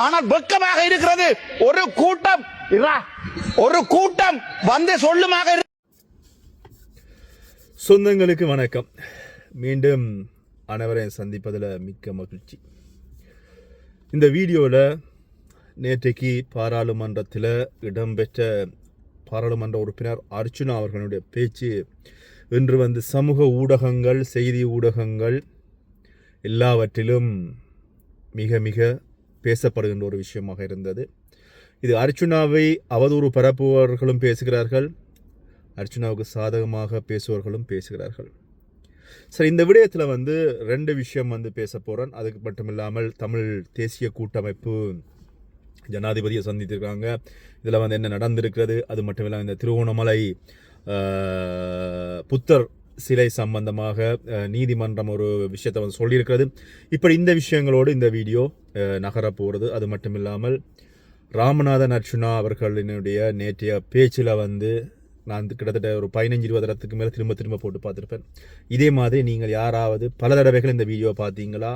ஆனால் வெக்கமாக இருக்கிறது. ஒரு கூட்டம் ஒரு கூட்டம் வந்து சொல்லுமாக சொந்தங்களுக்கு வணக்கம். மீண்டும் அனைவரையும் சந்திப்பதில் மிக்க மகிழ்ச்சி. இந்த வீடியோவில் நேற்றைக்கு பாராளுமன்றத்தில் இடம்பெற்ற பாராளுமன்ற உறுப்பினர் அர்ச்சுனா அவர்களுடைய பேச்சு இன்று வந்து சமூக ஊடகங்கள் செய்தி ஊடகங்கள் எல்லாவற்றிலும் மிக மிக பேசப்படுகின்ற ஒரு விஷயமாக இருந்தது. இது அர்ச்சுனாவை அவதூறு பரப்புபவர்களும் பேசுகிறார்கள். அர்ச்சுனாவுக்கு சாதகமாக பேசுபவர்களும் பேசுகிறார்கள். சரி இந்த விடயத்தில் வந்து ரெண்டு விஷயம் வந்து பேச போகிறேன் அதுக்கு மட்டும் இல்லாமல் தமிழ் தேசிய கூட்டமைப்பு ஜனாதிபதியை சந்தித்திருக்காங்க. இதில் வந்து என்ன நடந்திருக்கிறது? அது மட்டும் இல்லாமல் இந்த திருவோணமலை புத்தர் சிலை சம்பந்தமாக நீதிமன்றம் ஒரு விஷயத்தை வந்து சொல்லியிருக்கிறது. இப்படி இந்த விஷயங்களோடு இந்த வீடியோ நகர போகிறது அது மட்டும் இல்லாமல் ராமநாதன் அர்ச்சுனா அவர்களினுடைய நேற்றைய பேச்சில் வந்து நான் கிட்டத்தட்ட ஒரு பதினஞ்சு இருபது இடத்துக்கு மேலே திரும்ப திரும்ப போட்டு பார்த்துருப்பேன். இதே மாதிரி நீங்கள் யாராவது பல தடவைகள் இந்த வீடியோ பார்த்தீங்களா?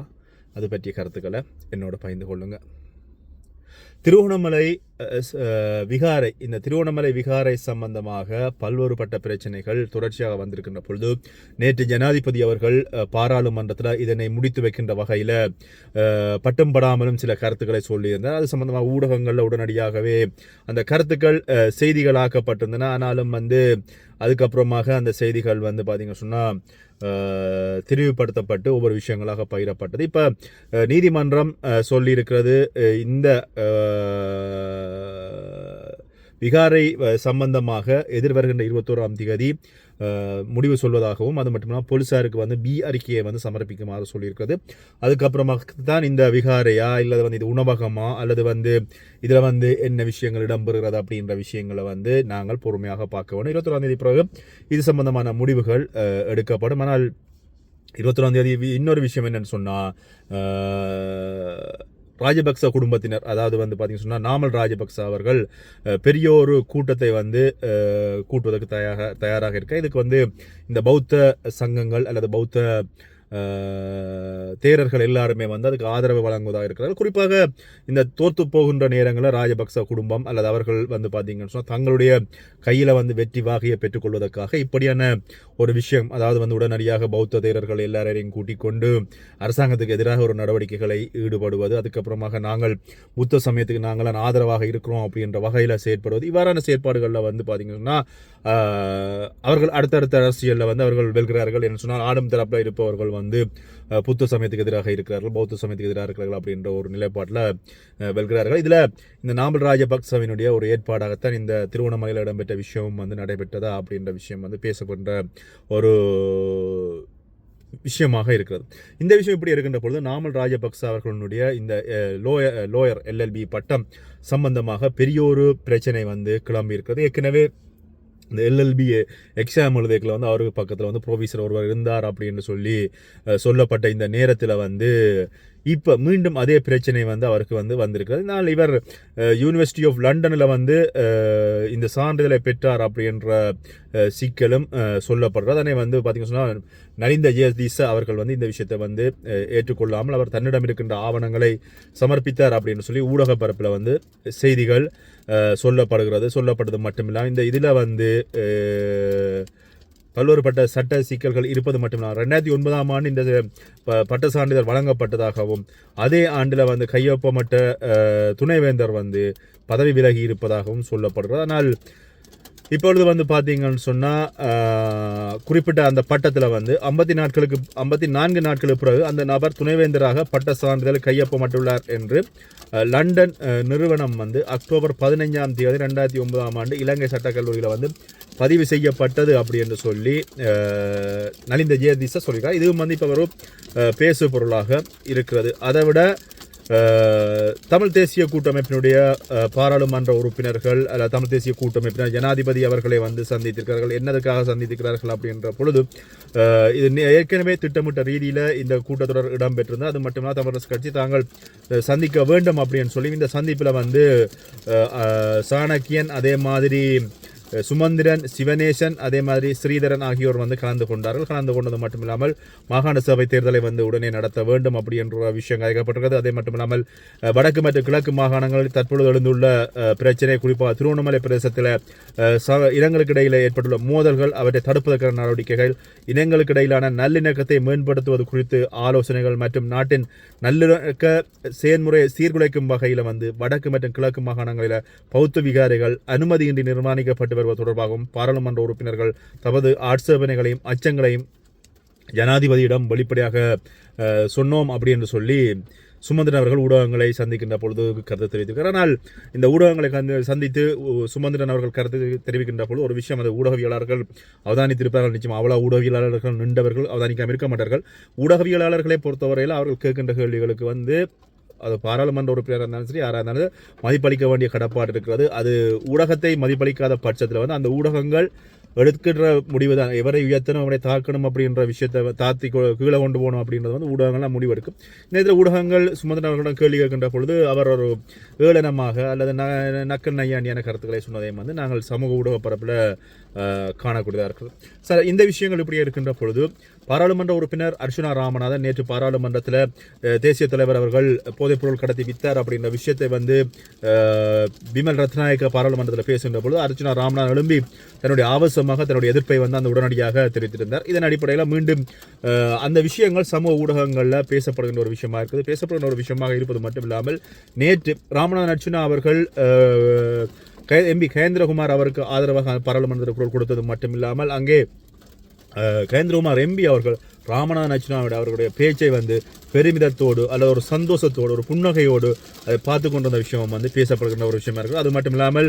அது பற்றிய கருத்துக்களை என்னோட பகிர்ந்து கொள்ளுங்கள் திருவண்ணாமலை விகாரை இந்த திருவண்ணாமலை விகாரை சம்பந்தமாக பல்வேறுபட்ட பிரச்சனைகள் தொடர்ச்சியாக வந்திருக்கின்ற பொழுது நேற்று ஜனாதிபதி அவர்கள் பாராளுமன்றத்தில் இதனை முடித்து வைக்கின்ற வகையில் பட்டம் படாமலும் சில கருத்துக்களை சொல்லியிருந்தார். அது சம்பந்தமாக ஊடகங்களில் உடனடியாகவே அந்த கருத்துக்கள் செய்திகளாக்கப்பட்டிருந்தன. ஆனாலும் வந்து அதுக்கப்புறமாக அந்த செய்திகள் வந்து பார்த்திங்க சொன்னால் திரிவுபடுத்தப்பட்டு ஒவ்வொரு விஷயங்களாக பகிரப்பட்டது. இப்போ நீதிமன்றம் சொல்லியிருக்கிறது இந்த விகாரை சம்பந்தமாக எதிர்வருகின்ற இருபத்தோராம் தேதி முடிவு சொல்வதாகவும் அது மட்டும் இல்லாமல் வந்து பி அறிக்கையை வந்து சமர்ப்பிக்குமாறு சொல்லியிருக்கிறது. அதுக்கப்புறமாக தான் இந்த விகாரையா இல்லை வந்து இது உணவகமா அல்லது வந்து இதில் வந்து என்ன விஷயங்கள் இடம்பெறுகிறது அப்படின்ற விஷயங்களை வந்து நாங்கள் பொறுமையாக பார்க்க வேண்டும். இருபத்தொராம் தேதி பிறகு இது சம்பந்தமான முடிவுகள் எடுக்கப்படும். ஆனால் இருபத்தொராம் தேதி வி- இன்னொரு விஷயம் என்னன்னு சொன்னால் ராஜபக்ச குடும்பத்தினர் அதாவது வந்து பார்த்தீங்கன்னு சொன்னால் நாமல் ராஜபக்ச அவர்கள் பெரிய ஒரு கூட்டத்தை வந்து கூட்டுவதற்கு தயாராக தயாராக இருக்க. இதுக்கு வந்து இந்த பௌத்த சங்கங்கள் அல்லது பௌத்த தேரர்கள் எல்லாருமே வந்து அதுக்கு ஆதரவு வழங்குவதாக இருக்கிறார்கள். குறிப்பாக இந்த தோற்று போகின்ற நேரங்களில் ராஜபக்ச குடும்பம் அல்லது அவர்கள் வந்து பார்த்தீங்கன்னு சொன்னால் தங்களுடைய கையில் வந்து வெற்றி வாகையை பெற்றுக்கொள்வதற்காக இப்படியான ஒரு விஷயம் அதாவது வந்து உடனடியாக பௌத்த தேரர்கள் எல்லாரையும் கூட்டிக் கொண்டு அரசாங்கத்துக்கு எதிராக ஒரு நடவடிக்கைகளை ஈடுபடுவது அதுக்கப்புறமாக நாங்கள் புத்த சமயத்துக்கு நாங்கள் ஆதரவாக இருக்கிறோம் அப்படின்ற வகையில் செயற்படுவது இவ்வாறான செயற்பாடுகளில் வந்து பார்த்தீங்கன்னா அவர்கள் அடுத்தடுத்த அரசியலில் வந்து அவர்கள் வெல்கிறார்கள் என்று சொன்னால் ஆடும் தரப்பில் இருப்பவர்கள் வந்து வந்து புத்த சமயத்துக்கு எதிராக இருக்கிறார்கள் பௌத்த சமயத்துக்கு எதிராக இருக்கிறார்கள் அப்படின்ற ஒரு நிலைப்பாட்டில் வெல்கிறார்கள். இதில் இந்த நாமல் ராஜபக்சவினுடைய ஒரு ஏற்பாடாகத்தான் இந்த திருவண்ணாமலையில் இடம்பெற்ற விஷயமும் வந்து நடைபெற்றதா அப்படின்ற விஷயம் வந்து பேசப்படுற ஒரு விஷயமாக இருக்கிறது. இந்த விஷயம் இப்படி இருக்கின்ற பொழுது நாமல் ராஜபக்ச அவர்களுடைய இந்த லோயர் லோயர் எல்எல்பி பட்டம் சம்பந்தமாக பெரிய ஒரு பிரச்சனை வந்து கிளம்பி இருக்கிறது. ஏற்கனவே இந்த எல்எல்பி எக்ஸாம் எழுதியக்கில் வந்து அவருக்கு பக்கத்தில் வந்து ப்ரொஃபஸர் ஒருவர் இருந்தார் அப்படின்னு சொல்லி சொல்லப்பட்ட இந்த நேரத்தில் வந்து இப்போ மீண்டும் அதே பிரச்சனை வந்து அவருக்கு வந்து வந்திருக்கிறது. நான் இவர் யூனிவர்சிட்டி ஆஃப் லண்டனில் வந்து இந்த சான்றிதழை பெற்றார் அப்படின்ற சிக்கலும் சொல்லப்படுறது அதனை வந்து பார்த்தீங்கன்னா சொன்னால் நலிந்த ஜெயதீச அவர்கள் வந்து இந்த விஷயத்தை வந்து ஏற்றுக்கொள்ளாமல் அவர் தன்னிடம் இருக்கின்ற ஆவணங்களை சமர்ப்பித்தார் அப்படின்னு சொல்லி ஊடக பரப்பில் வந்து செய்திகள் சொல்லப்படுகிறது. சொல்லப்பட்டது மட்டுமில்லாமல் இந்த இதில் வந்து பல்வேறுபட்ட சட்ட சிக்கல்கள் இருப்பது மட்டுமில்லாமல் ரெண்டாயிரத்தி ஒன்பதாம் ஆண்டு இந்த ப- பட்ட சான்றிதழ் வழங்கப்பட்டதாகவும் அதே ஆண்டில் வந்து கையொப்பமட்ட துணைவேந்தர் வந்து பதவி விலகி இருப்பதாகவும் சொல்லப்படுகிறது. ஆனால் இப்பொழுது வந்து பார்த்தீங்கன்னு சொன்னால் குறிப்பிட்ட அந்த பட்டத்தில் வந்து ஐம்பத்தி நாட்களுக்கு ஐம்பத்தி நான்கு நாட்களுக்கு பிறகு அந்த நபர் துணைவேந்தராக பட்ட சான்றிதழ் கையொப்பமிட்டுள்ளார் என்று லண்டன் நிறுவனம் வந்து அக்டோபர் பதினைஞ்சாம் தேதி ரெண்டாயிரத்தி ஒன்பதாம் ஆண்டு இலங்கை சட்டக்கல்லூரியில் வந்து பதிவு செய்யப்பட்டது அப்படி என்று சொல்லி நலிந்த ஜெயதிசா சொல்கிறார் இதுவும் வந்து இப்போ ஒரு பேசு பொருளாக இருக்கிறது. அதை விட தமிழ் தேசிய கூட்டமைப்பினுடைய பாராளுமன்ற உறுப்பினர்கள் அல்ல தமிழ் தேசிய கூட்டமைப்பினர் ஜனாதிபதி அவர்களை வந்து சந்தித்திருக்கிறார்கள். என்னதுக்காக சந்தித்திருக்கிறார்கள் அப்படின்ற பொழுது இது ஏற்கனவே திட்டமிட்ட ரீதியில் இந்த கூட்டத்தொடர் இடம்பெற்றிருந்தது. அது மட்டுமல்ல தமிழரசு கட்சி தாங்கள் சந்திக்க வேண்டும் அப்படின்னு சொல்லி இந்த சந்திப்பில் வந்து சாணக்கியன் அதே மாதிரி சுமந்திரன் சிவனேசன் அதே மாதிரி ஸ்ரீதரன் ஆகியோர் வந்து கலந்து கொண்டார்கள் கலந்து கொண்டது மட்டுமில்லாமல் மாகாண சபை தேர்தலை வந்து உடனே நடத்த வேண்டும் அப்படி என்ற விஷயம் கதைக்கப்பட்டிருக்கிறது அதே மட்டுமில்லாமல் வடக்கு மற்றும் கிழக்கு மாகாணங்களில் தற்பொழுது எழுந்துள்ள பிரச்சனை குறிப்பாக திருவண்ணாமலை பிரதேசத்தில் ச- இனங்களுக்கு இடையில் ஏற்பட்டுள்ள மோதல்கள் அவற்றை தடுப்பதற்கான நடவடிக்கைகள் இனங்களுக்கு இடையிலான நல்லிணக்கத்தை மேம்படுத்துவது குறித்து ஆலோசனைகள் மற்றும் நாட்டின் நல்லிணக்க செயல்முறையை சீர்குலைக்கும் வகையில் வந்து வடக்கு மற்றும் கிழக்கு மாகாணங்களில் பௌத்த விகாரிகள் அனுமதியின்றி நிர்மாணிக்கப்பட்டு வருவது தொடர்பாகவும் பாராளுமன்ற உறுப்பினர்கள் தமது ஆட்சேபனைகளையும் அச்சங்களையும் ஜனாதிபதியிடம் வெளிப்படையாக சொன்னோம் அப்படி என்று சொல்லி சுமந்திரன் அவர்கள் ஊடகங்களை சந்திக்கின்ற பொழுது கருத்து தெரிவித்திருக்கிறார். ஆனால் இந்த ஊடகங்களை சந்தித்து சுமந்திரன் அவர்கள் கருத்து தெரிவிக்கின்ற பொழுது ஒரு விஷயம் அந்த ஊடகவியலாளர்கள் அவதானித்திருப்பார்கள். நிச்சயம் அவ்வளோ ஊடகவியலாளர்கள் நின்றவர்கள் அவதானிக்காமல் இருக்க மாட்டார்கள். ஊடகவியலாளர்களை பொறுத்தவரையில் அவர்கள் கேட்கின்ற கேள்விகளுக்கு வந்து அது பாராளுமன்ற உறுப்பினராக இருந்தாலும் சரி யாராக இருந்தாலும் மதிப்பளிக்க வேண்டிய கடப்பாடு இருக்கிறது. அது ஊடகத்தை மதிப்பளிக்காத பட்சத்தில் வந்து அந்த ஊடகங்கள் எடுக்கின்ற முடிவு தான் எவரை உயர்த்தணும் அவரை தாக்கணும் அப்படின்ற விஷயத்தை தாத்தி கொ- கீழே கொண்டு போகணும் அப்படின்றது வந்து ஊடகங்கள்லாம் முடிவெடுக்கும். நேரத்தில் ஊடகங்கள் சுமந்திரவர்களிடம் கேள்வி கேட்கின்ற பொழுது அவர் ஒரு ஏளனமாக அல்லது ந நக்கல் நையாண்டியான கருத்துக்களை சொன்னதையும் வந்து நாங்கள் சமூக ஊடக பரப்பில் காணக்கூடியதாக இருக்குது சார் இந்த விஷயங்கள் இப்படி இருக்கின்ற பொழுது பாராளுமன்ற உறுப்பினர் அர்ஜுனா ராமநாதன் நேற்று பாராளுமன்றத்தில் தேசிய தலைவர் அவர்கள் போதைப்பொருள் கடத்தி வித்தார் அப்படின்ற விஷயத்தை வந்து விமல் ரத்நாயக்க பாராளுமன்றத்தில் பேசுகின்ற பொழுது அர்ஜுனா ராமநாதன் எழும்பி தன்னுடைய ஆவசமாக தன்னுடைய எதிர்ப்பை வந்து அந்த உடனடியாக தெரிவித்திருந்தார். இதன் அடிப்படையில் மீண்டும் அந்த விஷயங்கள் சமூக ஊடகங்களில் பேசப்படுகின்ற ஒரு விஷயமா இருக்குது. பேசப்படுகின்ற ஒரு விஷயமாக இருப்பது மட்டும் இல்லாமல் நேற்று ராமநாதன் அர்ச்சுனா அவர்கள் எம்பி கேந்திரகுமார் அவருக்கு ஆதரவாக பாராளுமன்றத்தில் குரல் கொடுத்தது மட்டுமில்லாமல் அங்கே கேந்திரகுமார் எம்பி அவர்கள் ராமநாதன் அச்சுனாவிட அவர்களுடைய பேச்சை வந்து பெருமிதத்தோடு அல்லது ஒரு சந்தோஷத்தோடு ஒரு புன்னகையோடு அதை பார்த்து கொண்டிருந்த விஷயம் வந்து பேசப்படுகின்ற ஒரு விஷயமா இருக்குது. அது மட்டும் இல்லாமல்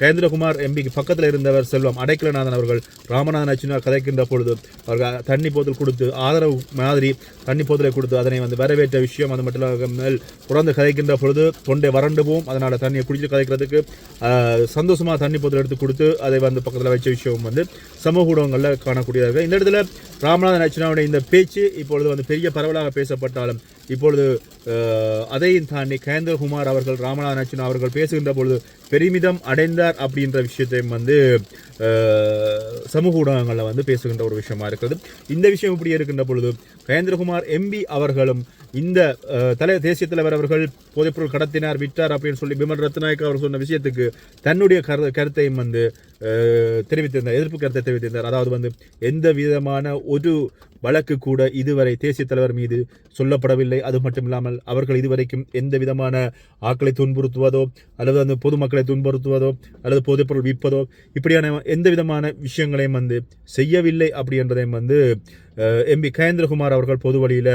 கேந்திரகுமார் எம்பிக்கு பக்கத்தில் இருந்தவர் செல்வம் அடைக்கலநாதன் அவர்கள் ராமநாதன் அச்சுனா கதைக்கின்ற பொழுது அவர்கள் தண்ணி போத்தல் கொடுத்து ஆதரவு மாதிரி தண்ணி போத்தலை கொடுத்து அதனை வந்து வரவேற்ற விஷயம் அது மட்டும் இல்லாமல் குறந்து கதைக்கின்ற பொழுது தொண்டை வறண்டு போகும். அதனால் தண்ணியை குடிச்சு கதைக்கிறதுக்கு சந்தோஷமாக தண்ணி போத்தல் எடுத்து கொடுத்து அதை வந்து பக்கத்தில் வச்ச விஷயம் வந்து சமூக ஊடகங்களில் காணக்கூடியதாக இந்த இடத்துல ராமநாதன் அர்ச்சனாவுடைய இந்த பேச்சு இப்பொழுது வந்து பெரிய பரவலாக பேசப்பட்டாலும் இப்பொழுது அதையும் தாண்டி கேந்திரகுமார் அவர்கள் ராமநாதன் அவர்கள் பேசுகின்ற பொழுது பெருமிதம் அடைந்தார் அப்படின்ற விஷயத்தையும் வந்து சமூக ஊடகங்களில் வந்து பேசுகின்ற ஒரு விஷயமா இருக்கிறது. இந்த விஷயம் இப்படி இருக்கின்ற பொழுது கேந்திரகுமார் எம்பி அவர்களும் இந்த தலை தேசிய தலைவர் அவர்கள் போதைப்பொருள் கடத்தினார் விட்டார் அப்படின்னு சொல்லி பிமல் ரத்நாயக் அவர் சொன்ன விஷயத்துக்கு தன்னுடைய கரு கருத்தையும் வந்து தெரிவித்திருந்தார் எதிர்ப்பு கருத்தை தெரிவித்திருந்தார். அதாவது வந்து எந்த விதமான ஒரு வழக்கு கூட இதுவரை தேசிய தலைவர் மீது சொல்லப்படவில்லை. அது மட்டும் இல்லாமல் அவர்கள் இதுவரைக்கும் எந்த விதமான ஆக்களை துன்புறுத்துவதோ அல்லது அந்த பொதுமக்களை துன்புறுத்துவதோ அல்லது போதைப்பொருள் விற்பதோ இப்படியான எந்த விதமான விஷயங்களையும் வந்து செய்யவில்லை அப்படி என்றதையும் வந்து எம்பி கயேந்திரகுமார் அவர்கள் பொது வழியில்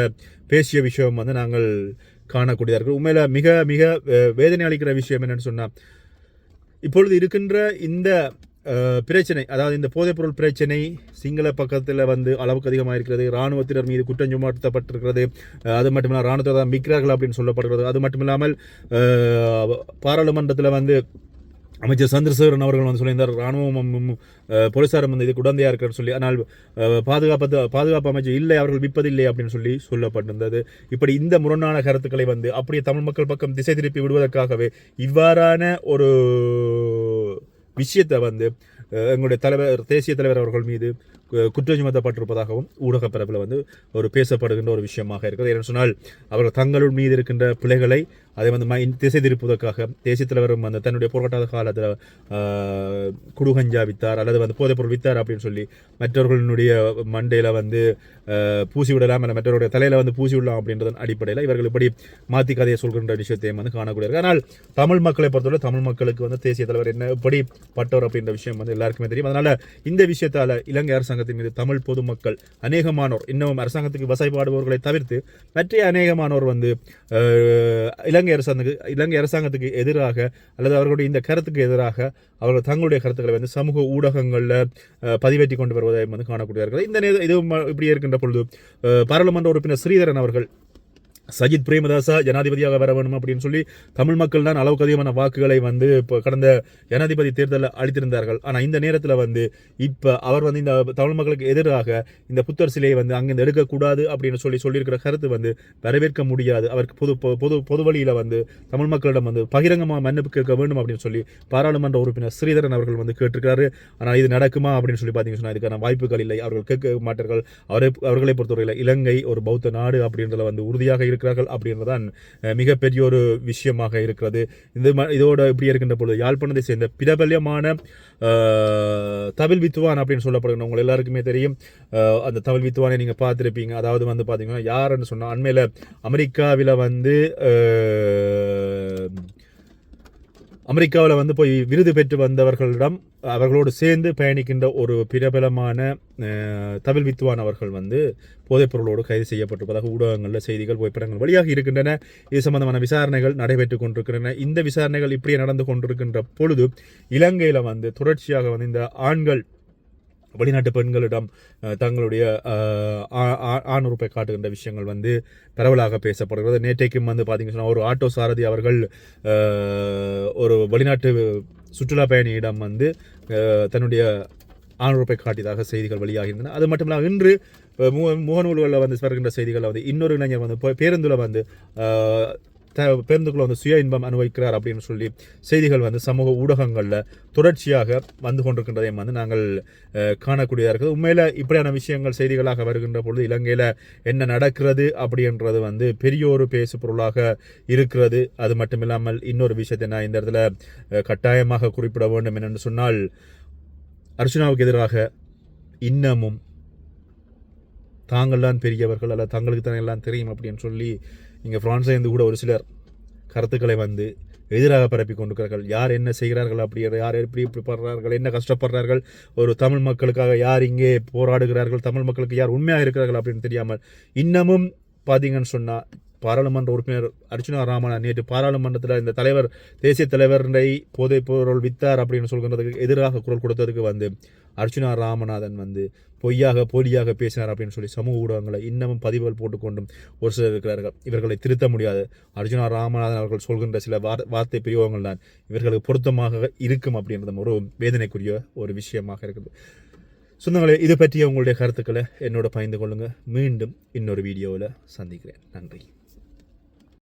பேசிய விஷயம் வந்து நாங்கள் காணக்கூடியதாக இருக்கு. உண்மையில் மிக மிக வேதனை அளிக்கிற விஷயம் என்னென்னு சொன்னால் இப்பொழுது இருக்கின்ற இந்த பிரச்சனை அதாவது இந்த போதைப்பொருள் பிரச்சனை சிங்கள பக்கத்தில் வந்து அளவுக்கு அதிகமாக இருக்கிறது இராணுவத்தினர் மீது குற்றம் சுமத்தப்பட்டிருக்கிறது. அது மட்டும் இல்லாமல் இராணுவத்தை தான் மிக்கிறார்கள் அப்படின்னு சொல்லப்படுகிறது. அது மட்டும் இல்லாமல் பாராளுமன்றத்தில் வந்து அமைச்சர் சந்திரசேகரன் அவர்கள் வந்து சொல்லியிருந்தார் ராணுவம் போலீசாரும் வந்து இது உடந்தையாக இருக்கிறன்னு சொல்லி. ஆனால் பாதுகாப்பு பாதுகாப்பு அமைச்சர் இல்லை அவர்கள் விற்பதில்லை அப்படின்னு சொல்லி சொல்லப்பட்டிருந்தது. இப்படி இந்த முரணான கருத்துக்களை வந்து அப்படியே தமிழ் மக்கள் பக்கம் திசை திருப்பி விடுவதற்காகவே இவ்வாறான ஒரு விஷயத்தை வந்து எங்களுடைய தலைவர் தேசிய தலைவர் அவர்கள் மீது கு- குற்றம் சுமத்தப்பட்டிருப்பதாகவும் ஊடக பரப்பில் வந்து ஒரு பேசப்படுகின்ற ஒரு விஷயமாக இருக்குது. ஏன்னு சொன்னால் அவர்கள் தங்களுள் மீது இருக்கின்ற பிழைகளை அதை வந்து திசை திருப்புவதற்காக தேசிய தலைவரும் அந்த தன்னுடைய போராட்ட காலத்தில் குடுகஞ்சா வித்தார் அல்லது வந்து போதைப்பொருள் வித்தார் அப்படின்னு சொல்லி மற்றவர்களுடைய மண்டையில் வந்து பூசி விடலாம் இல்லை மற்றவருடைய தலையில் வந்து பூசி விடலாம் அப்படின்றதன் அடிப்படையில் இவர்கள் இப்படி மாற்றி கதையை சொல்கின்ற விஷயத்தையும் வந்து காணக்கூடிய ஆனால் தமிழ் மக்களை பொறுத்தவரை தமிழ் மக்களுக்கு வந்து தேசிய தலைவர் என்ன எப்படி பட்டவர் அப்படின்ற விஷயம் வந்து எல்லாருக்குமே தெரியும். அதனால் இந்த விஷயத்தால் இலங்கை அரசாங்கத்தின் மீது தமிழ் பொதுமக்கள் அநேகமானோர் இன்னமும் அரசாங்கத்துக்கு வசைப்பாடுபவர்களை தவிர்த்து மற்ற அநேகமானோர் வந்து இலங்கை அரசாங்கத்துக்கு இலங்கை அரசாங்கத்துக்கு எதிராக அல்லது அவர்களுடைய இந்த கருத்துக்கு எதிராக அவர்கள் தங்களுடைய கருத்துக்களை வந்து சமூக ஊடகங்களில் பதிவேற்றி கொண்டு வருவதை வந்து காணக்கூடியார்கள் இந்த இது இப்படி இருக்கின்ற பொழுது பாராளுமன்ற உறுப்பினர் ஸ்ரீதரன் அவர்கள் சஜித் பிரேமதாசா ஜனாதிபதியாக வர வேணும் அப்படின்னு சொல்லி தமிழ் மக்கள் தான் அளவுக்கு அதிகமான வாக்குகளை வந்து இப்போ கடந்த ஜனாதிபதி தேர்தலில் அளித்திருந்தார்கள். ஆனால் இந்த நேரத்தில் வந்து இப்போ அவர் வந்து இந்த தமிழ் மக்களுக்கு எதிராக இந்த புத்தர் சிலையை வந்து அங்கிருந்து எடுக்கக்கூடாது அப்படின்னு சொல்லி சொல்லியிருக்கிற கருத்து வந்து வரவேற்க முடியாது. அவருக்கு பொது பொ- பொது பொது வழியில் வந்து தமிழ் மக்களிடம் வந்து பகிரங்கமாக மன்னிப்பு கேட்க வேண்டும் அப்படின்னு சொல்லி பாராளுமன்ற உறுப்பினர் ஸ்ரீதரன் அவர்கள் வந்து கேட்டிருக்காரு ஆனால் இது நடக்குமா அப்படின்னு சொல்லி பார்த்தீங்கன்னு சொன்னால் இதுக்கான வாய்ப்புகள் இல்லை. அவர்கள் கேட்க மாட்டார்கள். அவரை அவர்களை பொறுத்தவரையில் இலங்கை ஒரு பௌத்த நாடு அப்படின்றத வந்து உறுதியாக இருக்கிறார்கள் அப்படின்றதான் மிகப்பெரிய ஒரு விஷயமாக இருக்கிறது. இந்த இதோட இப்படி இருக்கின்ற பொழுது யாழ்ப்பாணத்தை சேர்ந்த பிரபல்யமான தமிழ் வித்துவான் அப்படின்னு சொல்லப்படுகிற உங்கள் எல்லாருக்குமே தெரியும். அந்த தமிழ் வித்துவானை நீங்கள் பார்த்துருப்பீங்க. அதாவது வந்து பார்த்தீங்கன்னா யாருன்னு சொன்னால் அண்மையில் அமெரிக்காவில் வந்து அமெரிக்காவில் வந்து போய் விருது பெற்று வந்தவர்களிடம் அவர்களோடு சேர்ந்து பயணிக்கின்ற ஒரு பிரபலமான தமிழ் வித்வான் அவர்கள் வந்து போதைப்பொருளோடு கைது செய்யப்பட்டிருப்பதாக ஊடகங்களில் செய்திகள் புகைப்படங்கள் வழியாக இருக்கின்றன. இது சம்பந்தமான விசாரணைகள் நடைபெற்று கொண்டிருக்கின்றன. இந்த விசாரணைகள் இப்படியே நடந்து கொண்டிருக்கின்ற பொழுது இலங்கையில் வந்து தொடர்ச்சியாக வந்து இந்த ஆண்கள் வெளிநாட்டு பெண்களிடம் தங்களுடைய ஆண் ஆ- காட்டுகின்ற விஷயங்கள் வந்து பரவலாக பேசப்படுகிறது. நேற்றைக்கும் வந்து பார்த்தீங்கன்னா சொன்னால் ஒரு ஆட்டோ சாரதி அவர்கள் ஒரு வெளிநாட்டு சுற்றுலா பயணியிடம் வந்து தன்னுடைய ஆண் உறுப்பை காட்டியதாக செய்திகள் வெளியாகின்றன. அது மட்டும் இல்லாமல் இன்று முக முகநூல்களில் வந்து வருகின்ற செய்திகளில் வந்து இன்னொரு இளைஞர் வந்து பேருந்தில் வந்து த பேருந்துக்குள்ள வந்து சுய இன்பம் அனுபவிக்கிறார் அப்படின்னு சொல்லி செய்திகள் வந்து சமூக ஊடகங்களில் தொடர்ச்சியாக வந்து கொண்டிருக்கின்றதையும் வந்து நாங்கள் காணக்கூடியதாக இருக்குது. உண்மையில் இப்படியான விஷயங்கள் செய்திகளாக வருகின்ற பொழுது இலங்கையில் என்ன நடக்கிறது அப்படின்றது வந்து பெரிய ஒரு பேசு பொருளாக இருக்கிறது. அது மட்டும் இல்லாமல் இன்னொரு விஷயத்தை நான் இந்த இடத்துல கட்டாயமாக குறிப்பிட வேண்டும் என்னென்னு சொன்னால் அர்ச்சனாவுக்கு எதிராக இன்னமும் தாங்கள் தான் பெரியவர்கள் அல்ல தங்களுக்கு தான் எல்லாம் தெரியும் அப்படின்னு சொல்லி இங்கே ஃப்ரான்ஸ்லேருந்து கூட ஒரு சிலர் கருத்துக்களை வந்து எதிராக பரப்பி கொண்டிருக்கிறார்கள். யார் என்ன செய்கிறார்கள் அப்படி யார் எப்படி இப்படி படுறார்கள் என்ன கஷ்டப்படுறார்கள் ஒரு தமிழ் மக்களுக்காக யார் இங்கே போராடுகிறார்கள் தமிழ் மக்களுக்கு யார் உண்மையாக இருக்கிறார்கள் அப்படின்னு தெரியாமல் இன்னமும் பார்த்தீங்கன்னு சொன்னால் பாராளுமன்ற உறுப்பினர் அர்ச்சுனா ராமன் நேற்று பாராளுமன்றத்தில் இந்த தலைவர் தேசிய தலைவரை போதைப் பொருள் வித்தார் அப்படின்னு சொல்கிறதுக்கு எதிராக குரல் கொடுத்ததுக்கு வந்து அர்ச்சுனா ராமநாதன் வந்து பொய்யாக போலியாக பேசினார் அப்படின்னு சொல்லி சமூக ஊடகங்களை இன்னமும் பதிவுகள் போட்டுக்கொண்டும் ஒரு சிலர் இருக்கிறார்கள். இவர்களை திருத்த முடியாது. அர்ஜுனா ராமநாதன் அவர்கள் சொல்கின்ற சில வார் வார்த்தை பிரயோகங்கள் தான் இவர்களுக்கு பொருத்தமாக இருக்கும் அப்படின்றதும் ஒரு வேதனைக்குரிய ஒரு விஷயமாக இருக்குது. சொந்தங்களே இது பற்றிய உங்களுடைய கருத்துக்களை என்னோட பகிர்ந்து கொள்ளுங்கள் மீண்டும் இன்னொரு வீடியோவில் சந்திக்கிறேன். நன்றி.